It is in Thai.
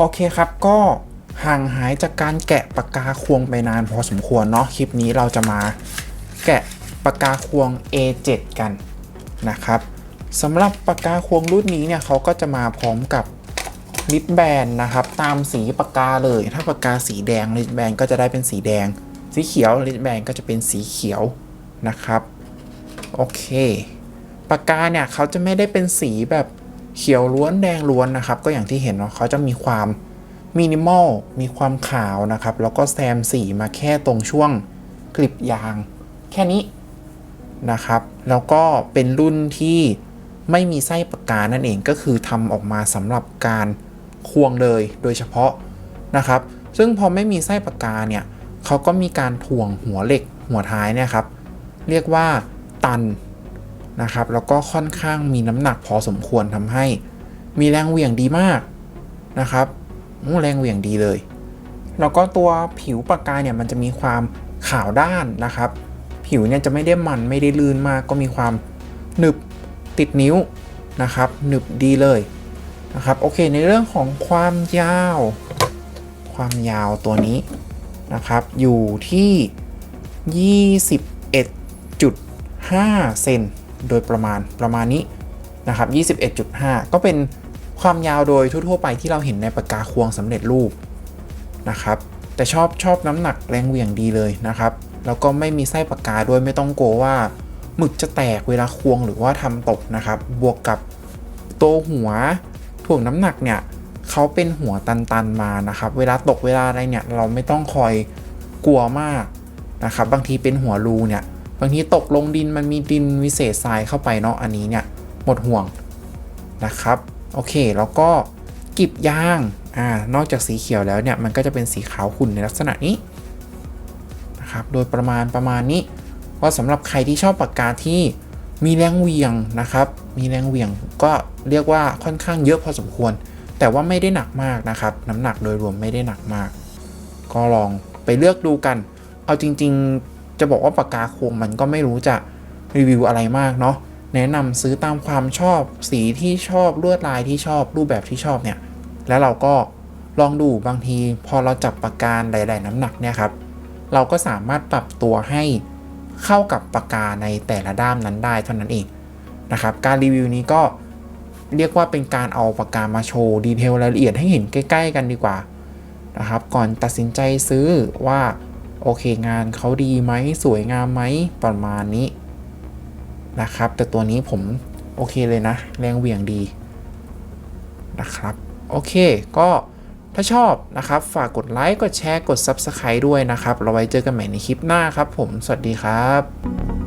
โอเคครับก็ห่างหายจากการแกะปากกาควงไปนานพอสมควรเนาะคลิปนี้เราจะมาแกะปากกาควง A7 กันนะครับสำหรับปากกาควงรุ่นนี้เนี่ยเขาก็จะมาพร้อมกับลิปแบนนะครับ ตามสีปากกาเลย ถ้าปากกาสีแดงลิปแบนก็จะได้เป็นสีแดง สีเขียวลิปแบนก็จะเป็นสีเขียวนะครับ โอเค ปากกาเนี่ยเขาจะไม่ได้เป็นสีแบบ เขียวล้วนแดงล้วนนะครับ ก็อย่างที่เห็นเนาะเขาจะมีความมินิมอลมีความขาวนะครับ แล้วก็แซมสีมาแค่ตรงช่วงกลิบยาง แค่นี้นะครับ แล้วก็เป็นรุ่นที่ไม่มีไส้ปากกานั่นเองก็คือทำออกมาสำหรับการควงเลยโดยเฉพาะนะครับ ซึ่งพอไม่มีไส้ปากกาเนี่ยเขาก็มีการถ่วงหัวเหล็กหัวท้ายเนี่ยครับ เรียกว่าตัน นะครับ แล้วก็ค่อนข้างมีน้ำหนักพอสมควรทำให้ มีแรงเหวี่ยงดีมากนะครับแรงเหวี่ยงดีเลย แล้วก็ตัวผิวปากกาเนี่ยมันจะมีความขาวด้านนะครับ ผิวเนี่ยจะไม่ได้มันไม่ได้ลื่นมาก ก็มีความหนึบติดนิ้วนะครับหนึบดีเลยนะครับโอเคในเรื่องของความยาว ความยาวตัวนี้นะครับ อยู่ที่ 21.5 เซน โดยประมาณประมาณนี้นะครับ 21.5 ก็เป็นความยาวโดยทั่วๆไปที่เราเห็นในปากกาควงสำเร็จรูปนะครับ แต่ชอบชอบน้ำหนักแรงเหวี่ยงดีเลยนะครับ แล้วก็ไม่มีไส้ปากกาด้วยไม่ต้องกลัวว่าหมึกจะแตกเวลาควงหรือว่าทำตกนะครับ บวกกับตัวหัวถ่วงน้ำหนักเนี่ยเขาเป็นหัวตันๆมานะครับ เวลาตกเวลาอะไรเนี่ยเราไม่ต้องคอยกลัวมากนะครับ บางทีเป็นหัวรูเนี่ย บางทีตกลงดินมันมีดินวิเศษทรายเข้าไปเนาะอันนี้เนี่ยหมดห่วงนะครับ โอเค แล้วก็กิบยางอ่านอกจากสีเขียวแล้วเนี่ยมันก็จะเป็นสีขาวขุ่นในลักษณะนี้นะครับโดยประมาณประมาณนี้ก็สำหรับใครที่ชอบปากกาที่มีแรงเวียงนะครับ มีแรงเวียงก็เรียกว่าค่อนข้างเยอะพอสมควร แต่ว่าไม่ได้หนักมากนะครับ น้ำหนักโดยรวมไม่ได้หนักมาก ก็ลองไปเลือกดูกัน เอาจริง ๆ จะบอกว่าปากกาโคมมันก็ไม่รู้จะรีวิวอะไรมากเนาะแนะนำซื้อตามความชอบสีที่ชอบลวดลายที่ชอบรูปแบบที่ชอบเนี่ย แล้วเราก็ลองดูบางทีพอเราจับปากกาหลาย ๆ น้ำหนักเนี่ยครับ เราก็สามารถปรับตัวให้เข้ากับปากกาในแต่ละด้ามนั้นได้เท่านั้นเองนะครับ การรีวิวนี้ก็เรียกว่าเป็นการเอาปากกามาโชว์ดีเทลรายละเอียดให้เห็นใกล้ ๆ กันดีกว่านะครับ ก่อนตัดสินใจซื้อว่า โอเคงานเขาดีไหมสวยงามไหมประมาณนี้นะครับ แต่ตัวนี้ผมโอเคเลยนะ แรงเหวี่ยงดีนะครับ โอเค ก็ถ้าชอบนะครับ ฝากกดไลค์ กดแชร์ กด Subscribe ด้วยนะครับ เราไว้เจอกันใหม่ในคลิปหน้าครับผม สวัสดีครับ